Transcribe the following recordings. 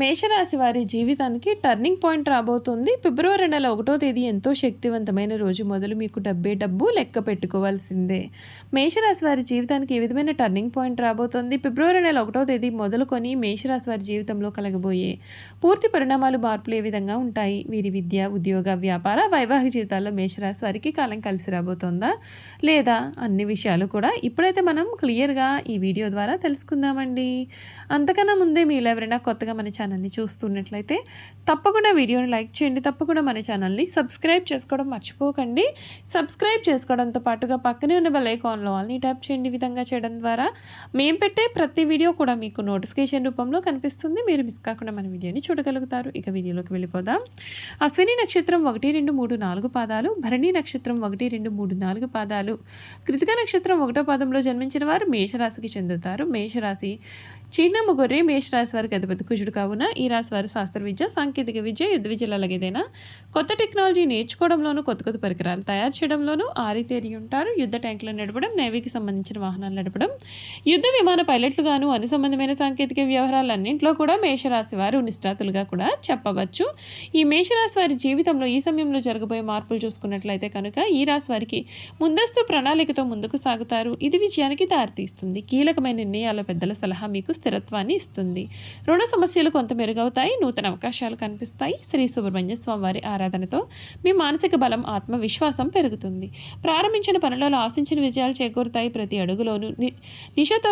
మేషరాశి వారి జీవితానికి టర్నింగ్ పాయింట్ రాబోతుంది. ఫిబ్రవరి నెల ఒకటో తేదీ ఎంతో శక్తివంతమైన రోజు మొదలు మీకు డబ్బే డబ్బు లెక్క పెట్టుకోవాల్సిందే. మేషరాశి వారి జీవితానికి ఏ విధమైన టర్నింగ్ పాయింట్ రాబోతుంది? ఫిబ్రవరి నెల ఒకటో తేదీ మొదలుకొని మేషరాశి వారి జీవితంలో కలగబోయే పూర్తి పరిణామాలు మార్పులు ఏ విధంగా ఉంటాయి? వీరి విద్య ఉద్యోగ వ్యాపార వైవాహిక జీవితాల్లో మేషరాశి వారికి కాలం కలిసి రాబోతోందా? లేదా అన్ని విషయాలు కూడా ఇప్పుడైతే మనం క్లియర్గా ఈ వీడియో ద్వారా తెలుసుకుందామండి. అంతకన్నా ముందే మీరు ఎవరైనా కొత్తగా మన ఛానల్ని చూస్తున్నట్లయితే తప్పకుండా వీడియోని లైక్ చేయండి. తప్పకుండా మన ఛానల్ని సబ్స్క్రైబ్ చేసుకోవడం మర్చిపోకండి. సబ్స్క్రైబ్ చేసుకోవడంతో పాటుగా పక్కనే ఉన్న బెల్ ఐకాన్లో ఆల్ని ట్యాప్ చేయండి విధంగా చేయడం ద్వారా. మేము పెట్టే ప్రతి వీడియో కూడా మీకు నోటిఫికేషన్ రూపంలో కనిపిస్తుంది. మీరు మిస్ కాకుండా మన వీడియోని చూడగలుగుతారు. ఇక వీడియోలోకి వెళ్ళిపోదాం. అశ్విని నక్షత్రం ఒకటి రెండు మూడు నాలుగు పాదాలు భరణి నక్షత్రం ఒకటి రెండు మూడు నాలుగు పాదాలు. కృతిక నక్షత్రం ఒకటో పాదంలో జన్మించిన వారు మేషరాశికి చెందుతారు. మేషరాశి చిన్న ముగ్గురే మేషరాశి వారికి అధిపతి కుజుడు కావు కావున ఈ రాశి వారి శాస్త్ర విద్య సాంకేతిక విద్య యుద్ధ విద్యలు అలాగేదైనా కొత్త టెక్నాలజీ నేర్చుకోవడంలోనూ కొత్త కొత్త పరికరాలు తయారు చేయడంలోనూ ఆరితేరి ఉంటారు. యుద్ధ ట్యాంకులు నడపడం నేవీకి సంబంధించిన వాహనాలు నడపడం యుద్ధ విమాన పైలట్లుగాను అన్ని సంబంధమైన సాంకేతిక వ్యవహారాలన్నింటిలో కూడా మేషరాశి వారు నిష్ఠాతులుగా కూడా చెప్పవచ్చు. ఈ మేషరాశి వారి జీవితంలో ఈ సమయంలో జరగబోయే మార్పులు చూసుకున్నట్లయితే కనుక ఈ రాశి వారికి ముందస్తు ప్రణాళికతో ముందుకు సాగుతారు. ఇది విజయానికి దారితీస్తుంది. కీలకమైన నిర్ణయాల పెద్దల సలహా మీకు స్థిరత్వాన్ని ఇస్తుంది. రుణ సమస్యలు కొంత మెరుగవుతాయి నూతన అవకాశాలు కనిపిస్తాయి. శ్రీ సుబ్రహ్మణ్య స్వామివారి ఆరాధనతో మీ మానసిక బలం ఆత్మవిశ్వాసం పెరుగుతుంది. ప్రారంభించిన పనులలో ఆశించిన విజయాలు చేకూరుతాయి. ప్రతి అడుగులోనూ ని-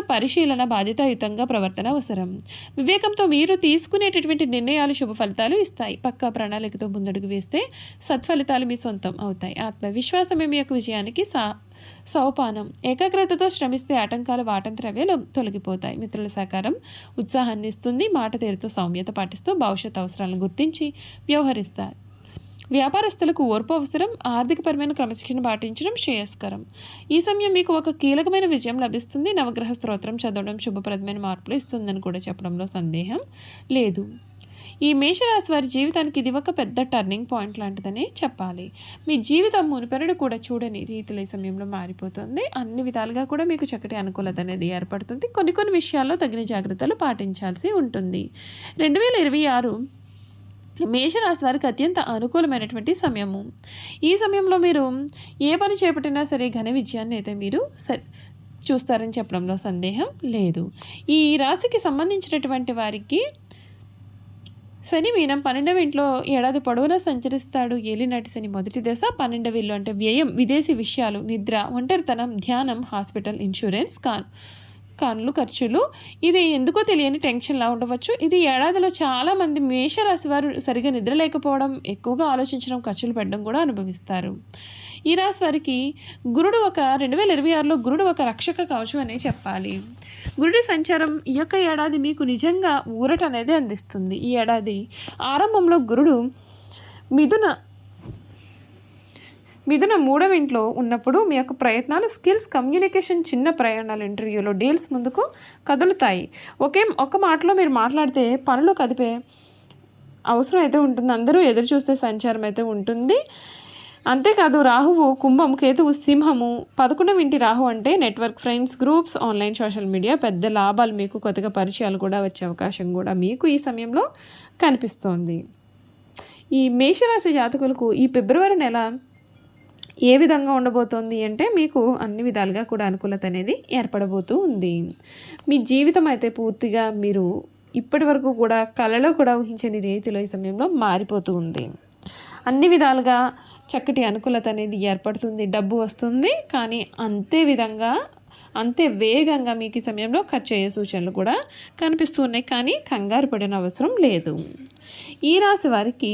పరిశీలన బాధ్యతాయుతంగా ప్రవర్తన అవసరం. వివేకంతో మీరు తీసుకునేటటువంటి నిర్ణయాలు శుభ ఫలితాలు ఇస్తాయి. పక్కా ప్రణాళికతో ముందడుగు వేస్తే సత్ఫలితాలు మీ సొంతం అవుతాయి. ఆత్మవిశ్వాసమే మీ యొక్క విజయానికి సా సౌపానం. ఏకాగ్రతతో శ్రమిస్తే ఆటంకాలు వాటంతరవే తొలగిపోతాయి. మిత్రుల సహకారం ఉత్సాహాన్ని ఇస్తుంది. మాట తీరుతో సౌమ్యత పాటిస్తూ భవిష్యత్ అవసరాలను గుర్తించి వ్యవహరిస్తారు. వ్యాపారస్తులకు ఓర్పు అవసరం ఆర్థికపరమైన క్రమశిక్షణ పాటించడం శ్రేయస్కరం. ఈ సమయం మీకు ఒక కీలకమైన విజయం లభిస్తుంది. నవగ్రహ స్తోత్రం చదవడం శుభప్రదమైన మార్పులు ఇస్తుందని కూడా చెప్పడంలో సందేహం లేదు. ఈ మేషరాశి వారి జీవితానికి ఇది ఒక పెద్ద టర్నింగ్ పాయింట్ లాంటిదనే చెప్పాలి. మీ జీవితం మునిపెరడు కూడా చూడని రీతిలో ఈ సమయంలో మారిపోతుంది. అన్ని విధాలుగా కూడా మీకు చక్కటి అనుకూలత అనేది ఏర్పడుతుంది. కొన్ని కొన్ని విషయాల్లో తగిన జాగ్రత్తలు పాటించాల్సి ఉంటుంది. రెండు వేల ఇరవై ఆరు మేషరాశి వారికి అత్యంత అనుకూలమైనటువంటి సమయము. ఈ సమయంలో మీరు ఏ పని చేపట్టినా సరే ఘన విజయాన్ని అయితే మీరు స చూస్తారని చెప్పడంలో సందేహం లేదు. ఈ రాశికి సంబంధించినటువంటి వారికి శని మీనం పన్నెండవ ఇంట్లో ఏడాది పొడవునా సంచరిస్తాడు. ఏలినాటి శని మొదటి దశ పన్నెండవ ఇల్లు అంటే వ్యయం విదేశీ విషయాలు నిద్ర ఒంటరితనం ధ్యానం హాస్పిటల్ ఇన్సూరెన్స్ కాన్ కన్నులు ఖర్చులు. ఇది ఎందుకో తెలియని టెన్షన్లా ఉండవచ్చు. ఇది ఏడాదిలో చాలామంది మేషరాశి వారు సరిగా నిద్ర లేకపోవడం ఎక్కువగా ఆలోచించడం ఖర్చులు పెట్టడం కూడా అనుభవిస్తారు. ఈ రాశి వారికి గురుడు ఒక రెండు వేల ఇరవై ఆరులో గురుడు ఒక రక్షక కవచం అనే చెప్పాలి. గురుడి సంచారం ఈ యొక్క ఏడాది మీకు నిజంగా ఊరట అనేది అందిస్తుంది. ఈ ఏడాది ఆరంభంలో గురుడు మిథున మిథున మూడవ ఇంట్లో ఉన్నప్పుడు మీ యొక్క ప్రయత్నాలు స్కిల్స్ కమ్యూనికేషన్ చిన్న ప్రయాణాలు ఇంటర్వ్యూలో డీల్స్ ముందుకు కదులుతాయి. ఒకే ఒక మాటలో మీరు మాట్లాడితే పనులు కదిపే అవసరం అయితే ఉంటుంది. అందరూ ఎదురు చూస్తే సంచారం అయితే ఉంటుంది. అంతేకాదు రాహువు కుంభం కేతువు సింహము పదకొండవ ఇంటి రాహు అంటే network friends groups online social media పెద్ద లాభాలు మీకు కొత్తగా పరిచయాలు కూడా వచ్చే అవకాశం కూడా మీకు ఈ సమయంలో కనిపిస్తోంది. ఈ మేషరాశి జాతకులకు ఈ ఫిబ్రవరి నెల ఏ విధంగా ఉండబోతోంది అంటే మీకు అన్ని విధాలుగా కూడా అనుకూలత అనేది ఏర్పడబోతూ ఉంది. మీ జీవితం అయితే పూర్తిగా మీరు ఇప్పటి వరకు కూడా కళలో కూడా ఊహించని రీతిలో ఈ సమయంలో మారిపోతూ ఉంది. అన్ని విధాలుగా చక్కటి అనుకూలత అనేది ఏర్పడుతుంది డబ్బు వస్తుంది. కానీ అంతే విధంగా అంతే వేగంగా మీకు ఈ సమయంలో ఖర్చు అయ్యే సూచనలు కూడా కనిపిస్తున్నాయి కానీ కంగారు పడిన అవసరం లేదు. ఈ రాశి వారికి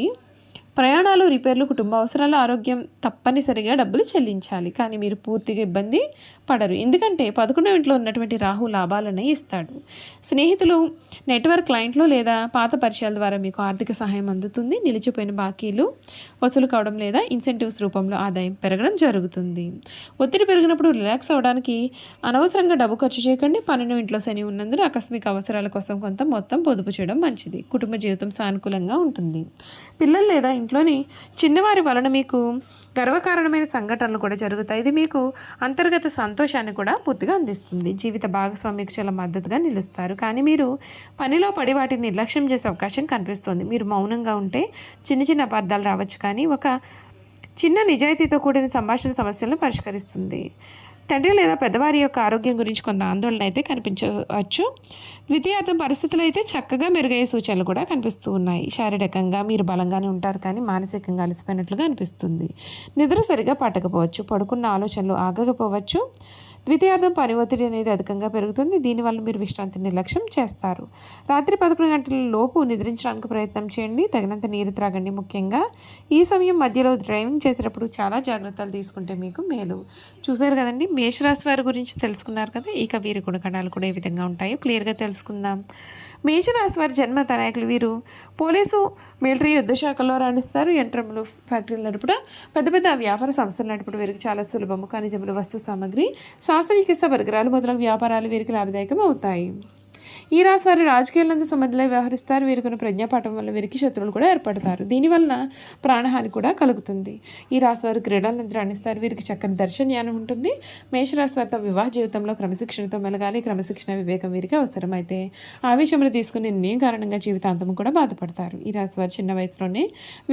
ప్రయాణాలు రిపేర్లు కుటుంబ అవసరాల ఆరోగ్యం తప్పనిసరిగా డబ్బులు చెల్లించాలి. కానీ మీరు పూర్తిగా ఇబ్బంది పడరు. ఎందుకంటే పదకొండవ ఇంట్లో ఉన్నటువంటి రాహు లాభాలను ఇస్తాడు. స్నేహితులు నెట్వర్క్ క్లయింట్లు లేదా పాత పరిచయాల ద్వారా మీకు ఆర్థిక సహాయం అందుతుంది. నిలిచిపోయిన బాకీలు వసూలు కావడం లేదా ఇన్సెంటివ్స్ రూపంలో ఆదాయం పెరగడం జరుగుతుంది. ఒత్తిడి పెరిగినప్పుడు రిలాక్స్ అవ్వడానికి అనవసరంగా డబ్బు ఖర్చు చేయకండి. పన్నెండు ఇంట్లో శని ఉన్నందున ఆకస్మిక అవసరాల కోసం కొంత మొత్తం పొదుపు చేయడం మంచిది. కుటుంబ జీవితం సానుకూలంగా ఉంటుంది. పిల్లలు లేదా ఇంటి ఇంట్లోని చిన్నవారి వలన మీకు గర్వకారణమైన సంఘటనలు కూడా జరుగుతాయి. ఇది మీకు అంతర్గత సంతోషాన్ని కూడా పూర్తిగా అందిస్తుంది. జీవిత భాగస్వామికి చాలా మద్దతుగా నిలుస్తారు. కానీ మీరు పనిలో పడి వాటిని నిర్లక్ష్యం చేసే అవకాశం కనిపిస్తుంది. మీరు మౌనంగా ఉంటే చిన్న చిన్న అపార్థాలు రావచ్చు. కానీ ఒక చిన్న నిజాయితీతో కూడిన సంభాషణ సమస్యలను పరిష్కరిస్తుంది. తండ్రి లేదా పెద్దవారి యొక్క ఆరోగ్యం గురించి కొంత ఆందోళన అయితే కనిపించవచ్చు. ద్వితీయార్థం పరిస్థితులు అయితే చక్కగా మెరుగయ్యే సూచనలు కూడా కనిపిస్తూ ఉన్నాయి. శారీరకంగా మీరు బలంగానే ఉంటారు కానీ మానసికంగా అలసిపోయినట్లుగా అనిపిస్తుంది. నిద్ర సరిగా పట్టకపోవచ్చు. పడుకున్న ఆలోచనలు ఆగకపోవచ్చు. ద్వితీయార్థం పని ఒత్తిడి అనేది అధికంగా పెరుగుతుంది. దీనివల్ల మీరు విశ్రాంతి నిర్లక్ష్యం చేస్తారు. రాత్రి పదకొండు గంటల లోపు నిద్రించడానికి ప్రయత్నం చేయండి. తగినంత నీరు త్రాగండి ముఖ్యంగా. ఈ సమయం మధ్యలో డ్రైవింగ్ చేసేటప్పుడు చాలా జాగ్రత్తలు తీసుకుంటే మీకు మేలు. చూసారు కదండి మేషరాశి వారి గురించి తెలుసుకున్నారు కదా? ఇక వీరి గుణగణాలు కూడా ఏ విధంగా ఉంటాయో. క్లియర్గా తెలుసుకుందాం. మేషరాశి వారి జన్మ తనాయకులు వీరు. పోలీసు మిలిటరీ యుద్ధ శాఖలో రాణిస్తారు. యంత్రములు ఫ్యాక్టరీలు నడుపుట పెద్ద పెద్ద వ్యాపార సంస్థలు నడుపుట వీరికి చాలా సులభము. ఖనిజములు వస్తు సామాగ్రి సా చికిత్స పరికరాలు మొదలగు వ్యాపారాలు వీరికి లాభదాయకం అవుతాయి ఈ రాశి వారి రాజకీయాలందు సమధిలో వ్యవహరిస్తారు. వీరికి ప్రజ్ఞాపాఠం వల్ల వీరికి శత్రువులు కూడా ఏర్పడతారు. దీనివల్ల ప్రాణహాని కూడా కలుగుతుంది. ఈ రాశి వారు క్రీడలను రాణిస్తారు. వీరికి చక్కని దర్శన జ్ఞానం ఉంటుంది. మేషరాశి వారితో వివాహ జీవితంలో క్రమశిక్షణతో మెలగాలి. క్రమశిక్షణ వివేకం వీరికి అవసరమైతే ఆవేశములు తీసుకుని నిర్ణయం కారణంగా జీవితాంతం కూడా బాధపడతారు. ఈ రాశి వారు చిన్న వయసులోనే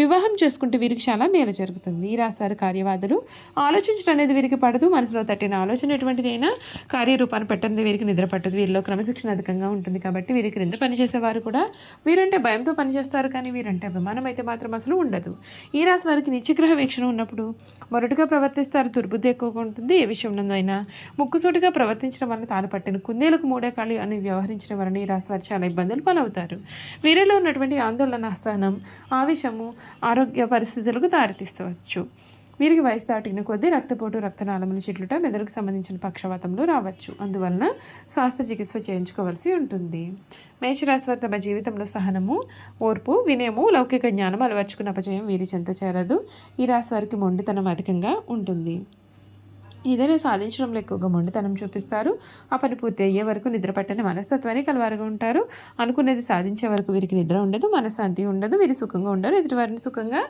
వివాహం చేసుకుంటే వీరికి చాలా మేలు జరుగుతుంది. ఈ రాశి వారి కార్యవాదులు. ఆలోచించడం అనేది వీరికి పడదు. మనసులో తట్టిన ఆలోచన ఎటువంటిదైనా కార్యరూపాన్ని పెట్టినది వీరికి నిద్ర పట్టదు. వీరిలో క్రమశిక్షణ అధికంగా ఉంటుంది కాబట్టి వీరి క్రింద పనిచేసేవారు కూడా వీరంటే భయంతో పనిచేస్తారు కానీ వీరంటే అభిమానం అయితే మాత్రం అసలు ఉండదు. ఈ రాశి వారికి నిత్యగ్రహ వీక్షణ ఉన్నప్పుడు మొరటుగా ప్రవర్తిస్తారు దుర్బుద్ధి ఎక్కువగా ఉంటుంది. ఏ విషయంలోనైనా ముక్కుసూటిగా ప్రవర్తించడం వల్ల తాను పట్టిన కుందేలకు మూడే కాళ్ళు అని వ్యవహరించడం వలన ఈ రాశి వారు చాలా ఇబ్బందులు పాలవుతారు. వీరిలో ఉన్నటువంటి ఆందోళన అసహనం ఆవేశము ఆరోగ్య పరిస్థితులకు దారితీస్తవచ్చు. వీరికి వయసు దాటిన కొద్దీ రక్తపోటు రక్తనాళములు చిట్లుట మెదడుకు సంబంధించిన పక్షవాతంలో రావచ్చు. అందువలన శాస్త్ర చికిత్స చేయించుకోవాల్సి ఉంటుంది. మేషరాశి వారి తమ జీవితంలో సహనము ఓర్పు వినయము లౌకిక జ్ఞానం అలవర్చుకున్న అపజయం వీరి చెంత చేరదు. ఈ రాశి వారికి మొండితనం అధికంగా ఉంటుంది. ఏదైనా సాధించడంలో ఎక్కువగా మొండితనం చూపిస్తారు. ఆ పని పూర్తి అయ్యే వరకు నిద్ర పట్టని మనస్తత్వాన్ని కలవారుగా ఉంటారు. అనుకున్నది సాధించే వరకు వీరికి నిద్ర ఉండదు మనశ్శాంతి ఉండదు వీరి సుఖంగా ఉండరు ఎదుటివారిని సుఖంగా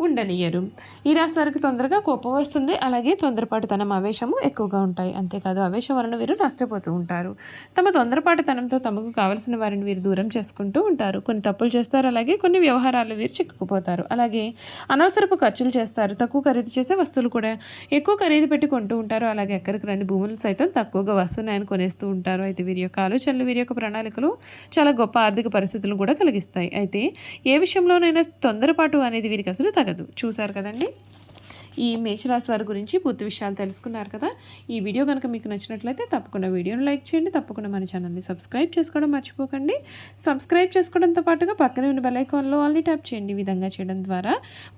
ఉండనియరు ఈ రాశి వారికి తొందరగా కోపం వస్తుంది. అలాగే తొందరపాటుతనం ఆవేశము ఎక్కువగా ఉంటాయి. అంతేకాదు ఆవేశం వలన వీరు నష్టపోతూ ఉంటారు. తమ తొందరపాటుతనంతో తమకు కావలసిన వారిని వీరు దూరం చేసుకుంటూ ఉంటారు. కొన్ని తప్పులు చేస్తారు. అలాగే కొన్ని వ్యవహారాలు వీరు చిక్కుకుపోతారు. అలాగే అనవసరపు ఖర్చులు చేస్తారు. తక్కువ ఖరీదు చేసే వస్తువులు కూడా ఎక్కువ ఖరీదు పెట్టి కొంటూ ఉంటారు. అలాగే ఎక్కడికి రండి భూములు సైతం తక్కువగా వస్తున్నాయని కొనేస్తూ ఉంటారు. అయితే వీరి యొక్క ఆలోచనలు వీరి యొక్క ప్రణాళికలు చాలా గొప్ప ఆర్థిక పరిస్థితులను కూడా కలిగిస్తాయి. అయితే ఏ విషయంలోనైనా తొందరపాటు అనేది వీరికి అసలు తగదు చూశారు కదండి? ఈ మేషరాశి వారి గురించి పూర్తి విషయాలు తెలుసుకున్నారు కదా? ఈ వీడియో కనుక మీకు నచ్చినట్లయితే తప్పకుండా వీడియోను లైక్ చేయండి. తప్పకుండా మన ఛానల్ని సబ్స్క్రైబ్ చేసుకోవడం మర్చిపోకండి. సబ్స్క్రైబ్ చేసుకోవడంతో పాటుగా పక్కనే ఉన్న బెలైకాన్లో ఆల్ని ట్యాప్ చేయండి. ఈ విధంగా చేయడం ద్వారా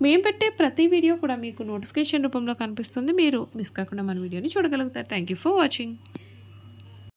మేము పెట్టే ప్రతి వీడియో కూడా మీకు నోటిఫికేషన్ రూపంలో కనిపిస్తుంది. మీరు మిస్ కాకుండా మన వీడియోని చూడగలుగుతారు. Thank you for watching